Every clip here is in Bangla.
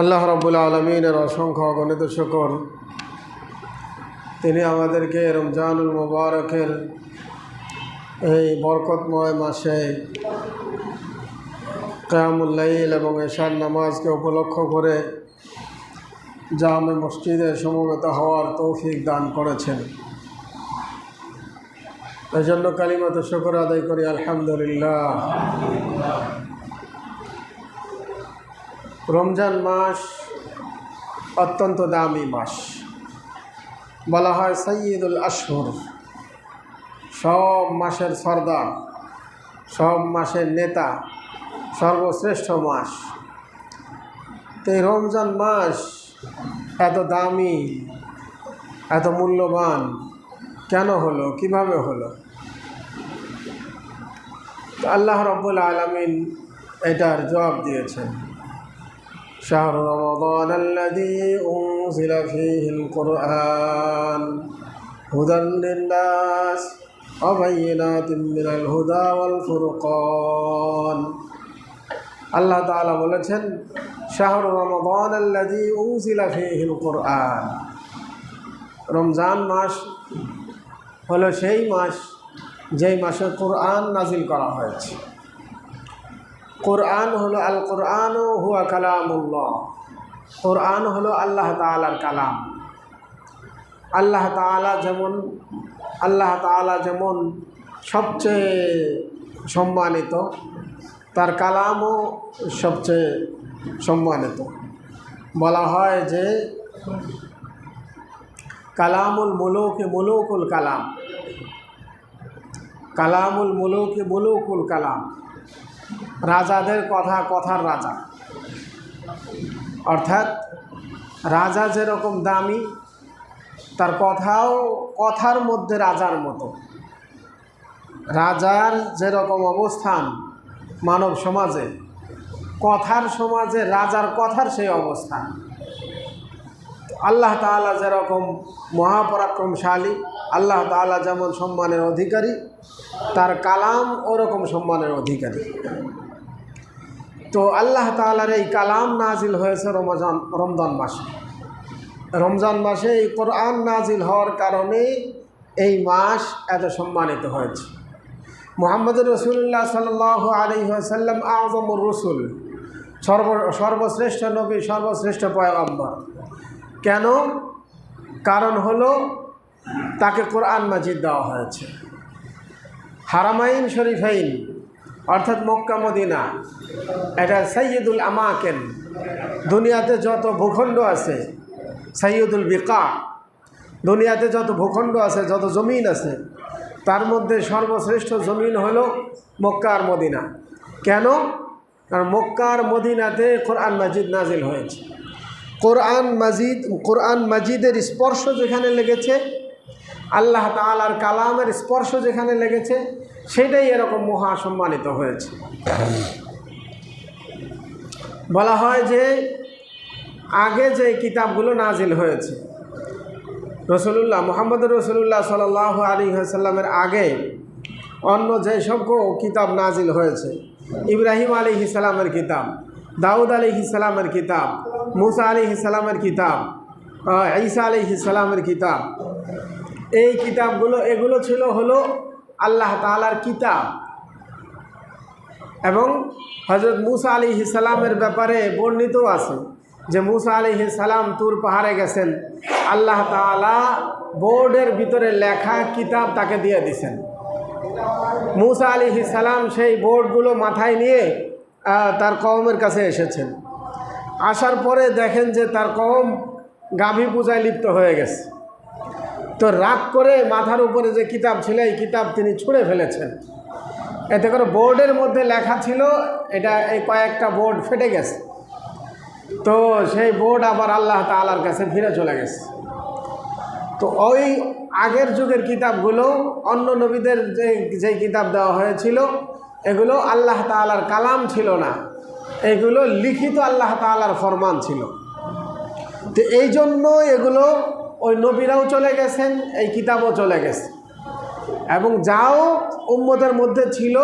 আল্লাহ রব্বুল আলমিনের অসংখ্য গণিত শকর। তিনি আমাদেরকে রমজানুল মুবারকের এই বরকতময় মাসে কেয়ামুল্লাইল এবং এশার নামাজকে উপলক্ষ করে জামে মসজিদে সমবেত হওয়ার তৌফিক দান করেছেন। এই জন্য কালিমাত শকর আদায় করি, আলহামদুলিল্লাহ। রমজান মাস অত্যন্ত দামি মাস। বলা হয় সৈয়দুল আশহুর। সব মাসের সর্দার, সব মাসের নেতা, সর্বশ্রেষ্ঠ মাস। তো এই রমজান মাস এত দামি, এত মূল্যবান কেন হলো, কীভাবে হলো? আল্লাহ রব্বুল আলমিন এটার জবাব দিয়েছেন। شهر رمضان الذي أنزل فيه القرآن هدى للناس وبينات من الهدى والفرقان আল্লাহ তাআলা বলেছেন শাহরু রমদান আল্লাযী উনজিলা ফীহিল কুরআন রমজান মাস হলো সেই মাস যেই মাসে কোরআন নাজিল করা হয়েছে কোরআন হলো আল কোরআন হুয়া কালামুল্লাহ। কোরআন হলো আল্লাহ তালার কালাম। আল্লাহ তালা যেমন, আল্লাহ তালা যেমন সবচেয়ে সম্মানিত, তার কালামও সবচেয়ে সম্মানিত। বলা হয় যে কালামুল মুলুকে মুলুকুল কালাম। কালামুল মুলুকে মুলুকুল কালাম। রাজাদের কথা, কথার রাজা। অর্থাৎ রাজা যেরকম দামি, তার কথাও কথার মধ্যে রাজার মতো। রাজার যেরকম অবস্থান মানব সমাজে, কথার সমাজে রাজার কথার সেই অবস্থান। আল্লাহ তাআলা যেরকম মহাপরাক্রমশালী, আল্লাহ তাআলা যেমন সম্মানের অধিকারী তার কালাম ওরকম সম্মানের অধিকারী। তো আল্লাহ তালার এই কালাম নাজিল হয়েছে রমজান রমজান মাসে। রমজান মাসে এই কোরআন নাজিল হওয়ার কারণে এই মাস এত সম্মানিত হয়েছে। মোহাম্মদ রসুল্লাহ সাল আলী সাল্লাম আজমুর রসুল, সর্ব, সর্বশ্রেষ্ঠ নবী, সর্বশ্রেষ্ঠ পয়গম্বর। কেন? কারণ হলো তাকে কোরআন মাজিদ দেওয়া হয়েছে। হারামাইন শরীফাইন, অর্থাৎ মক্কা, মদিনা। এটা সৈয়দুল আমাকেন। দুনিয়াতে যত ভূখণ্ড আছে সৈয়দুল বিকা, দুনিয়াতে যত ভূখণ্ড আছে, যত জমিন আছে, তার মধ্যে সর্বশ্রেষ্ঠ জমিন হলো মক্কা আর মদিনা। কেন? কারণ মক্কা আর মদিনাতে কোরআন মাজিদ নাজিল হয়েছে। কোরআন মাজিদ, কোরআন মাজিদের স্পর্শ যেখানে লেগেছে আল্লাহ তালার কালামের স্পর্শ যেখানে লেগেছে, সেটাই এরকম মহা সম্মানিত হয়েছে। বলা হয় যে, আগে যে কিতাবগুলো নাজিল হয়েছে রসুল্লাহ মোহাম্মদ রসুল্লাহ সাল আলী সাল্লামের আগে অন্য যে সব কিতাব নাজিল হয়েছে, ইব্রাহিম আলী ইসালামের কিতাব, দাউদ আলী ইসালামের কিতাব, মুসা আলী ইসালামের কিতাব ঈসা আলী ইসালামের কিতাব এই কিতাবগুলো, এগুলো ছিল হলো আল্লাহ তালার কিতাব। এবং হজরত মুসা আলী সালামের ব্যাপারে বর্ণিত আছে যে মুসা আলী সালাম তুর পাহাড়ে গেছেন, আল্লাহ তালা বোর্ডের ভিতরে লেখা কিতাব তাকে দিয়ে দিছেন। মুসা আলী সালাম সেই বোর্ডগুলো মাথায় নিয়ে তার কওমের কাছে এসেছেন। আসার পরে দেখেন যে তার কম গাভী পূজায় লিপ্ত হয়ে গেছে। তো রাগ করে মাথার উপরে যে কিতাব ছিল, এই কিতাব তিনি ছুঁড়ে ফেলেছেন। এতে করে বোর্ডের মধ্যে লেখা ছিল, এটা এই কয়েকটা বোর্ড ফেটে গেছে। তো সেই বোর্ড আবার আল্লাহ তালার কাছে ফিরে চলে গেছে। তো ওই আগের যুগের কিতাবগুলো, অন্য নবীদের যে যে কিতাব দেওয়া হয়েছিল, এগুলো আল্লাহ তালার কালাম ছিল না। এগুলো লিখিত আল্লাহ তালার ফরমান ছিল। তো এই জন্য এগুলো ওই নবীরাও চলে গেছেন, এই কিতাবও চলে গেছে। এবং যাও, উম্মতের মধ্যে ছিল,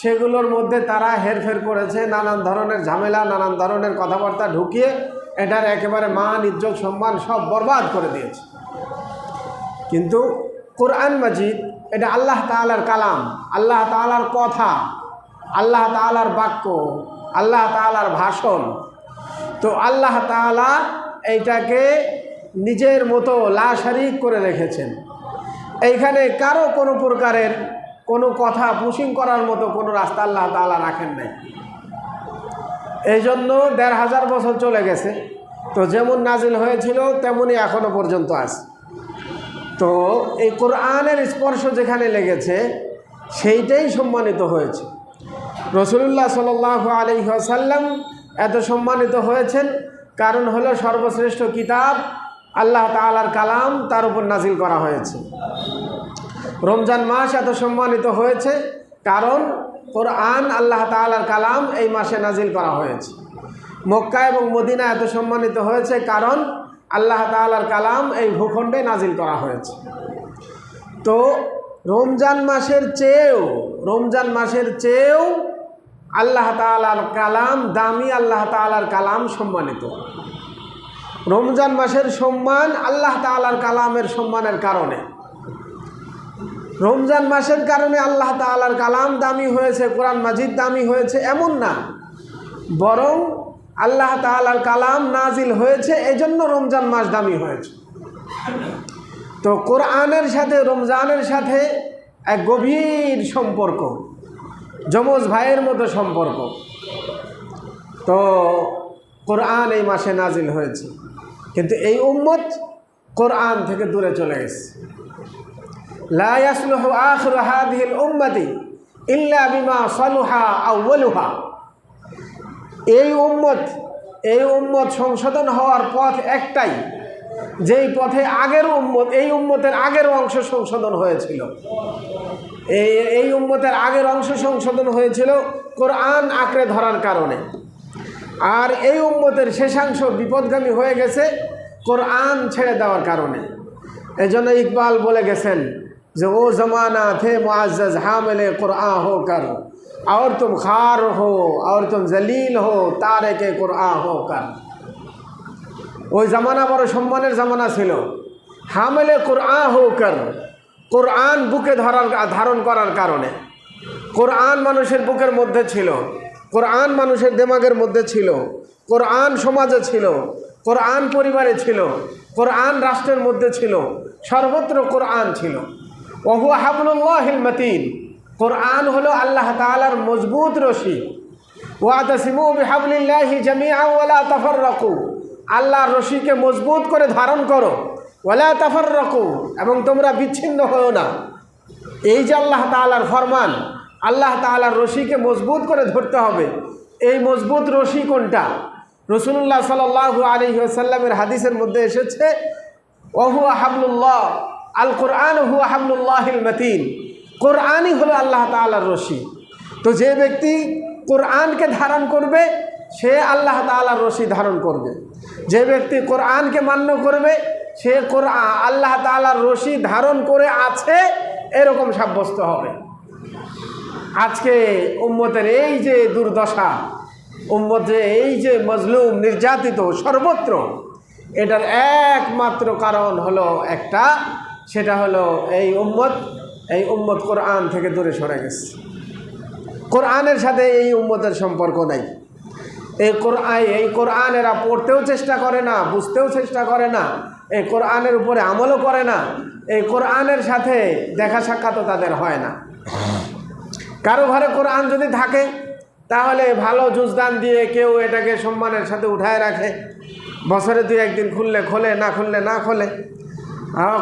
সেগুলোর মধ্যে তারা হেরফের করেছে, নানান ধরনের ঝামেলা, নানান ধরনের কথাবার্তা ঢুকিয়ে এটার একেবারে মান, ইজ্জত, সম্মান সব বরবাদ করে দিয়েছে। কিন্তু কোরআন মাজিদ, এটা আল্লাহ তালার কালাম, আল্লাহ তালার কথা, আল্লাহ তালার বাক্য, আল্লাহ তালার ভাষণ। তো আল্লাহ তালা এইটাকে নিজের মতো লাশারিক করে রেখেছেন। এইখানে কারও কোনো প্রকারের কোনো কথা পুশিং করার মতো কোনো রাস্তা আল্লাহ তালা রাখেন নাই। এই জন্য দেড় হাজার বছর চলে গেছে। তো যেমন নাজিল হয়েছিল, তেমনই এখনও পর্যন্ত আছে। তো এই কোরআনের স্পর্শ যেখানে লেগেছে, সেইটাই সম্মানিত হয়েছে। রসুল্লাহ সাল আলহ্লাম এত সম্মানিত হয়েছেন, কারণ হলো সর্বশ্রেষ্ঠ কিতাব আল্লাহ তালার কালাম তার উপর নাজিল করা হয়েছে। রমজান মাস এত সম্মানিত হয়েছে কারণ কোরআন আল্লাহ তালার কালাম এই মাসে নাজিল করা হয়েছে। মক্কা এবং মদিনা এত সম্মানিত হয়েছে কারণ আল্লাহ তালার কালাম এই ভূখণ্ডে নাজিল করা হয়েছে। তো রমজান মাসের চেয়েও, রমজান মাসের চেয়েও আল্লাহ তালার কালাম, দামি আল্লাহ তালার কালাম সম্মানিত। রমজান মাসের সম্মান আল্লাহ তালার কালামের সম্মানের কারণে। রমজান মাসের কারণে আল্লাহ তালার কালাম দামি হয়েছে, কোরআন মাজিদ দামি হয়েছে এমন না। বরং আল্লাহ তালার কালাম নাজিল হয়েছে, এজন্য রমজান মাস দামি হয়েছে। তো কোরআনের সাথে, রমজানের সাথে এক গভীর সম্পর্ক, যমজ ভাইয়ের মতো সম্পর্ক। তো কোরআন এই মাসে নাজিল হয়েছে। কিন্তু এই উম্মত কোরআন থেকে দূরে চলে গেছে। উম্মতি এই উম্মত এই উম্মত সংশোধন হওয়ার পথ একটাই, যেই পথে আগের উম্মত, এই উম্মতের আগের অংশ সংশোধন হয়েছিল। এই এই উম্মতের আগের অংশ সংশোধন হয়েছিল কোরআন আঁকড়ে ধরার কারণে। আর এই উম্মতের শেষাংশ বিপদগামী হয়ে গেছে কোরআন ছেড়ে দেওয়ার কারণে। এজন্য ইকবাল বলে গেছেন যে, ও জমানা থে মাজ হামেলে কোরআন হো কর আর তুম খার হো, আর তুম জলিল হো তার একে কোরআন হো কর ওই জামানা বড় সম্মানের জামানা ছিল। হামেলে কোরআন হো কর কোরআন বুকে ধরার, ধারণ করার কারণে। কোরআন মানুষের বুকের মধ্যে ছিল। কোরআন মানুষের দেমাগের মধ্যে ছিল। কোরআন সমাজে ছিল। কোরআন পরিবারে ছিল। কোরআন রাষ্ট্রের মধ্যে ছিল। সর্বত্র কোরআন ছিল। ওহু হাবুল্লাহিল মতিন। কোরআন হলো আল্লাহ তালার মজবুত রশি। ওয়াতসিমু বিহাবলিল্লাহি তাফাররাকু। আল্লাহর রশিকে মজবুত করে ধারণ করো। ওলা ওয়ালা তাফাররাকু। এবং তোমরা বিচ্ছিন্ন হও না। এই যে আল্লাহ তাআলার ফরমান। আল্লাহ তাআলার রশিকে মজবুত করে ধরতে হবে। এই মজবুত রশি কোনটা? রসুল্লাহ সাল্লাহ আলী সাল্লামের হাদিসের মধ্যে এসেছে, ওহু হাবলুল্লাহ আল কোরআন হু হাবলুল্লাহিল মতিন। কোরআনই হলো আল্লাহ তালার রশি। তো যে ব্যক্তি কোরআনকে ধারণ করবে, সে আল্লাহ তালার রশি ধারণ করবে। যে ব্যক্তি কোরআনকে মান্য করবে, সে কোরআন আল্লাহ তালার রশি ধারণ করে আছে, এরকম সাব্যস্ত হবে। আজকে উম্মতের এই যে দুর্দশা, উম্মত যে এই যে মজলুম, নির্যাতিত সর্বত্র, এটার একমাত্র কারণ হলো একটা, সেটা হলো এই উম্মত এই উম্মত কোরআন থেকে দূরে সরে গেছে। কোরআনের সাথে এই উম্মতের সম্পর্ক নাই। এই কোরআন এই কোরআন এরা পড়তেও চেষ্টা করে না, বুঝতেও চেষ্টা করে না, এই কোরআনের উপরে আমলও করে না, এই কোরআনের সাথে দেখা সাক্ষাৎও তাদের হয় না। কারও ঘরে কোরআন যদি থাকে, তাহলে ভালো জুজদান দিয়ে কেউ এটাকে সম্মানের সাথে উঠায় রাখে। বছরে দুই একদিন খুললে খোলে, না খুললে না খোলে।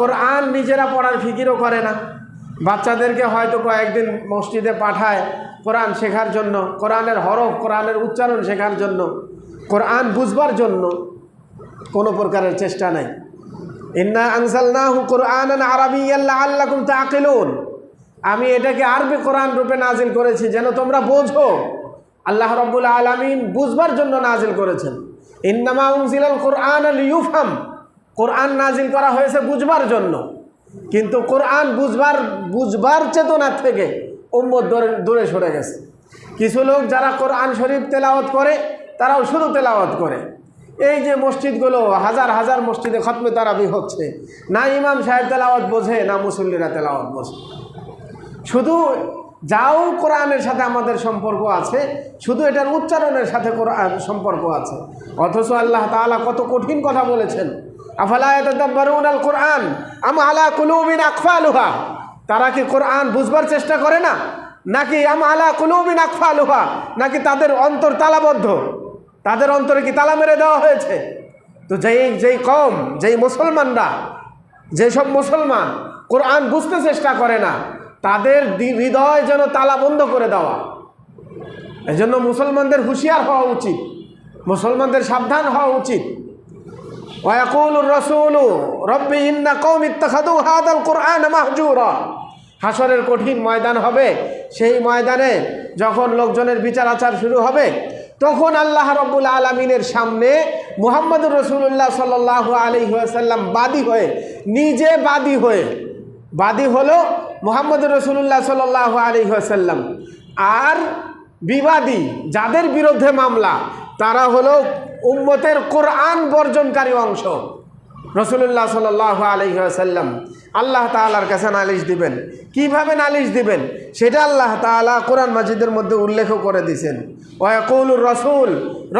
কোরআন নিজেরা পড়ার ফিকিরও করে না। বাচ্চাদেরকে হয়তো কয়েকদিন মসজিদে পাঠায় কোরআন শেখার জন্য, কোরআনের হরফ, কোরআনের উচ্চারণ শেখার জন্য, কোরআন বুঝবার জন্য কোনো প্রকারের চেষ্টা নাই। ইন্না আনসালনাহু কোরআন আরবিয়াল্লাহ আল্লাকুম তাকিলুন আমি এটাকে আরবি কোরআন রূপে নাজিল করেছি, যেন তোমরা বোঝো। আল্লাহ রব্বুল আলমিন বুঝবার জন্য নাজিল করেছেন। ইন্নামা উনজিলাল কোরআন আল ইউফাম কোরআন নাজিল করা হয়েছে বুঝবার জন্য। কিন্তু কোরআন বুঝবার বুঝবার চেতনা থেকে উম্মত দূরে দূরে সরে গেছে। কিছু লোক যারা কোরআন শরীফ তেলাওয়াত করে, তারাও শুধু তেলাওয়াত করে। এই যে মসজিদগুলো, হাজার হাজার মসজিদে খতমে তারাবি হচ্ছে। না ইমাম সাহেব তেলাওয়াত বোঝে, না মুসল্লিরা তেলাওয়াত বোঝে। শুধু যাও কোরআনের সাথে আমাদের সম্পর্ক আছে, শুধু এটার উচ্চারণের সাথে কোরআন সম্পর্ক আছে। অথচ আল্লাহ তাআলা কত কঠিন কথা বলেছেন। আফালা ইয়াতাদাব্বারুন আল কোরআন আম আলা কুলুবিন আকফালুহা? তারা কি কোরআন বুঝবার চেষ্টা করে না? নাকি আম আলা কুলুবিন আকফালুহা? নাকি তাদের অন্তর তালাবদ্ধ? তাদের অন্তরে কি তালা মেরে দেওয়া হয়েছে? তো যেই যেই কম, যেই মুসলমানরা, যেসব মুসলমান কোরআন বুঝতে চেষ্টা করে না তাদের হৃদয় যেন তালা বন্ধ করে দেওয়া। এজন্য মুসলমানদের হুঁশিয়ার হওয়া উচিত। মুসলমানদের সাবধান হওয়া উচিত। রসুল হাসরের কঠিন ময়দান হবে। সেই ময়দানে যখন লোকজনের বিচার আচার শুরু হবে, তখন আল্লাহ রব্বুল আলমিনের সামনে মুহাম্মদুর রসুল্লাহ সাল্লাহ আলহিহাসাল্লাম বাদী হয়ে, নিজে বাদী হয়ে, বাদী হলো মুহাম্মদুর রসুল্লাহ সাল্লাহ আলহিহাসাল্লাম আর বিবাদী, যাদের বিরুদ্ধে মামলা, তারা হলো উম্মতের কোরআন বর্জনকারী অংশ। রসুল্লাহ সাল আলহিহাসাল্লাম আল্লাহ তালার কাছে নালিশ দিবেন। কীভাবে নালিশ দিবেন? সেটা আল্লাহ তালা কোরআন মাজিদের মধ্যে উল্লেখ করে দিছেন ওয়াকুলুর রসুল,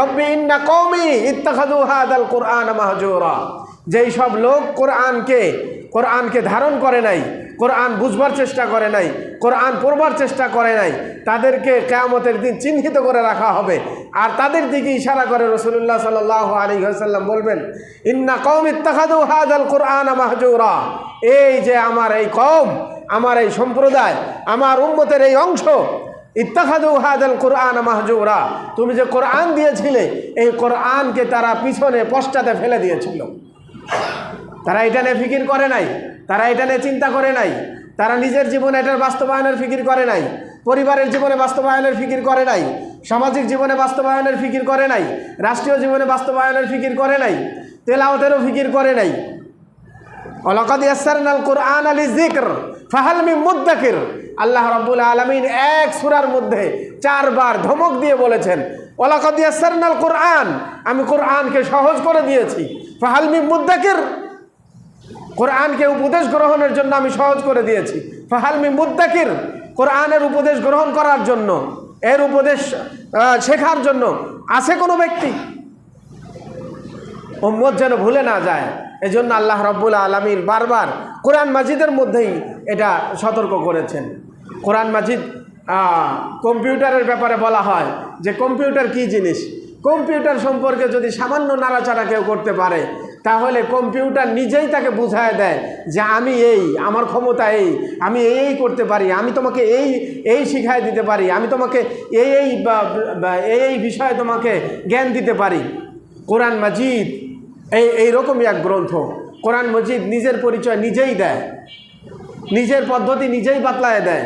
রব্বি ইন্না কৌমি ইত্তাখাদু হাদাল কোরআন মাহজুরা। যেই সব লোক কোরআনকে কোরআনকে ধারণ করে নাই কোরআন বুঝবার চেষ্টা করে নাই, কোরআন পড়বার চেষ্টা করে নাই, তাদেরকে কেয়ামতের দিন চিহ্নিত করে রাখা হবে। আর তাদের দিকে ইশারা করে রসুল্লাহ সাল আলী বলবেন, ইন্না কম ইত্তাখাদু হাদাল কোরআন মাহজুরা। এই যে আমার এই কম আমার এই সম্প্রদায়, আমার উম্মতের এই অংশ ইত্তাখাদু হাদাল কোরআন মাহজুরা। তুমি যে কোরআন দিয়েছিলে, এই কোরআনকে তারা পিছনে পশ্চাতে ফেলে দিয়েছিল। তারা এটা নিয়ে ফিকির করে নাই, তারা এটা নিয়ে চিন্তা করে নাই, তারা নিজের জীবনে এটার বাস্তবায়নের ফিকির করে নাই, পরিবারের জীবনে বাস্তবায়নের ফিকির করে নাই, সামাজিক জীবনে বাস্তবায়নের ফিকির করে নাই, রাষ্ট্রীয় জীবনে বাস্তবায়নের ফিকির করে নাই তেলাওতেরও ফিকির করে নাই। অলকাদ ইয়াসারনাল কোরআন আলী জিক্র ফাহালমি মুদ্দাকির। আল্লাহ রাব্বুল আলামিন এক সুরার মধ্যে চারবার ধমক দিয়ে বলেছেন ওলাকাদ ইয়াসারনাল কোরআন আমি কোরআনকে সহজ করে দিয়েছি ফাহালমি মুদ্দাকির। কোরআনকে উপদেশ গ্রহণের জন্য আমি সহজ করে দিয়েছি। ফাহালমি মুদ্দাকির কোরআনের উপদেশ গ্রহণ করার জন্য, এর উপদেশ শেখার জন্য আছে কোনো ব্যক্তি? উম্মত যেন ভুলে না যায়। এজন্য আল্লাহ রব্বুল আলমিন বারবার কোরআন মাজিদের মধ্যেই এটা সতর্ক করেছেন। কোরআন মাজিদ কম্পিউটারের ব্যাপারে বলা হয় যে কম্পিউটার কি জিনিস? কম্পিউটার সম্পর্কে যদি সামান্য নাড়াচাড়া কেউ করতে পারে তাহলে কম্পিউটার নিজেই তাকে বুঝায় দেয় যে আমি এই, আমার ক্ষমতা এই, আমি এই এই করতে পারি, আমি তোমাকে এই এই শিখায় দিতে পারি, আমি তোমাকে এই এই এই এই বিষয়ে তোমাকে জ্ঞান দিতে পারি। কোরআন মাজিদ, এই এইরকমই এক গ্রন্থ। কোরআন মজিদ নিজের পরিচয় নিজেই দেয়। নিজের পদ্ধতি নিজেই বাতলায় দেয়।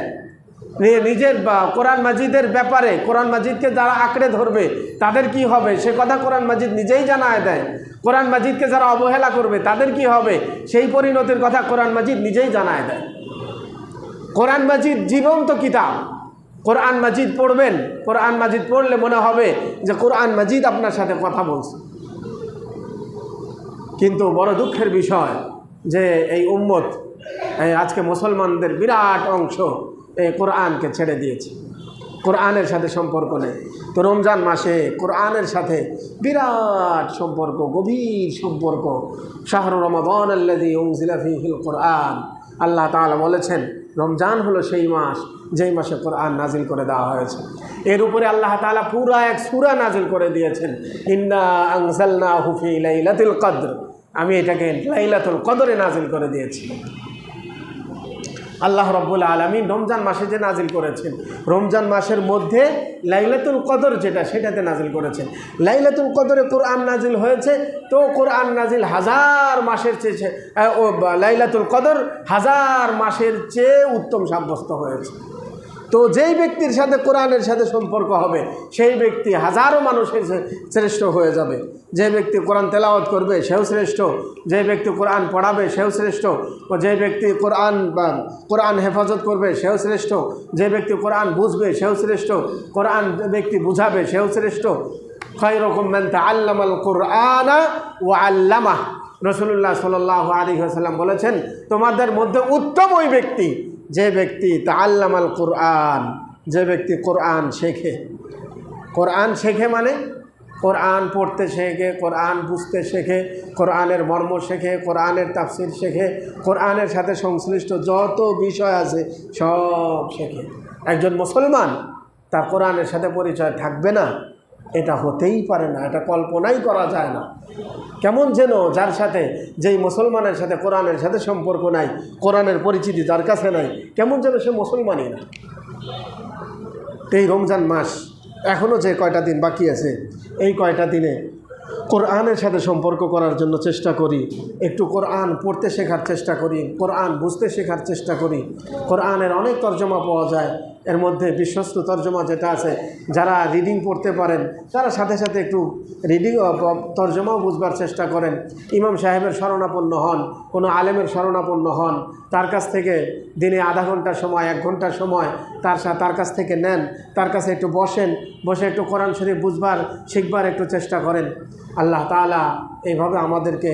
নিজের কোরআন মাজিদের ব্যাপারে, কোরআন মাজিদকে যারা আঁকড়ে ধরবে, তাদের কি হবে? সে কথা কোরআন মাজিদ নিজেই জানায় দেয়। কোরআন মাজিদকে যারা অবহেলা করবে, তাদের কি হবে? সেই পরিণতির কথা কোরআন মাজিদ নিজেই জানায় দেয়। কোরআন মাজিদ জীবন্ত কিতাব। কোরআন মাজিদ পড়বেন, কোরআন মাজিদ পড়লে মনে হবে যে কোরআন মাজিদ আপনার সাথে কথা বলছে। কিন্তু বড় দুঃখের বিষয় যে এই উম্মত আজকে মুসলমানদের বিরাট অংশ এই কোরআনকে ছেড়ে দিয়েছে। কোরআনের সাথে সম্পর্ক নেই। তো রমজান মাসে কোরআনের সাথে বিরাট সম্পর্ক, গভীর সম্পর্ক। শাহরু রমাদান আল্লাদি উংজিলাফিহিল কোরআন। আল্লাহ তাআলা বলেছেন, রমজান হলো সেই মাস যেই মাসে কোরআন নাজিল করে দেওয়া হয়েছে। এর উপরে আল্লাহ তাআলা পুরা এক সুরা নাজিল করে দিয়েছেন, ইন্না আনজালনা হুফি লাইলাতুল কদর। আমি এটাকে লাইলাতুল কদরে নাজিল করে দিয়েছি। আল্লাহ রব্বুল আলমী রমজান মাসে যে নাজিল করেছেন, রমজান মাসের মধ্যে লাইলাতুল কদর যেটা, সেটাতে নাজিল করেছেন। লাইলাতুল কদরে কোরআন নাজিল হয়েছে, তো কোরআন নাজিল হাজার মাসের চেয়ে ও লাইলাতুল কদর হাজার মাসের চেয়ে উত্তম সাব্যস্ত হয়েছে। তো যেই ব্যক্তির সাথে কোরআনের সাথে সম্পর্ক হবে, সেই ব্যক্তি হাজারো মানুষের শ্রেষ্ঠ হয়ে যাবে। যে ব্যক্তি কোরআন তেলাওয়াত করবে, সেও শ্রেষ্ঠ। যে ব্যক্তি কোরআন পড়াবে, সেও শ্রেষ্ঠ। ও যে ব্যক্তি কোরআন বা কোরআন হেফাজত করবে, সেও শ্রেষ্ঠ। যে ব্যক্তি কোরআন বুঝবে, সেও শ্রেষ্ঠ। কোরআন ব্যক্তি বুঝাবে, সেও শ্রেষ্ঠ। খৈরকম মেনতে আল্লামাল কোরআনা ও আল্লামা রসুল্লাহ সাল আলী সাল্লাম বলেছেন, তোমাদের মধ্যে উত্তম ওই ব্যক্তি যে ব্যক্তি তা আল্লামাল কোরআন, যে ব্যক্তি কোরআন শেখে। কোরআন শেখে মানে? কোরআন পড়তে শেখে, কোরআন বুঝতে শেখে, কোরআনের মর্ম শেখে, কোরআনের তাফসির শেখে, কোরআনের সাথে সংশ্লিষ্ট যত বিষয় আছে সব শেখে। একজন মুসলমান তার কোরআনের সাথে পরিচয় থাকবে না? এটা হতেই পারে না, এটা কল্পনাই করা যায় না। কেমন যেন যার সাথে, যেই মুসলমানের সাথে কোরআনের সাথে সম্পর্ক নাই, কোরআনের পরিচিতি যার কাছে নাই, কেমন যেন সে মুসলমানই না। এই রমজান মাস এখনও যে কয়টা দিন বাকি আছে, এই কয়টা দিনে কোরআনের সাথে সম্পর্ক করার জন্য চেষ্টা করি। একটু কোরআন পড়তে শেখার চেষ্টা করি, কোরআন বুঝতে শেখার চেষ্টা করি। কোরআনের অনেক তর্জমা পাওয়া যায়। এর মধ্যে বিশ্বস্ত তর্জমা যেটা আছে, যারা রিডিং পড়তে পারেন, তারা সাথে সাথে একটু রিডিং তর্জমাও বুঝবার চেষ্টা করেন। ইমাম সাহেবের শরণাপন্ন হন, কোনো আলেমের শরণাপন্ন হন, তার কাছ থেকে দিনে আধা ঘণ্টা সময়, এক ঘণ্টা সময় তার সা, তার কাছ থেকে নেন, তার কাছে একটু বসেন, বসে একটু কোরআন শরীফ বুঝবার, শিখবার একটু চেষ্টা করেন। আল্লাহ তালা এইভাবে আমাদেরকে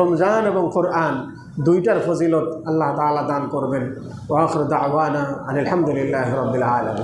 রমজান এবং কোরআন দুইটার ফজিলত আল্লাহ তালা দান করবেন। ওয়াখর দাওয়ানা আলহামদুলিল্লাহ রবিল আলম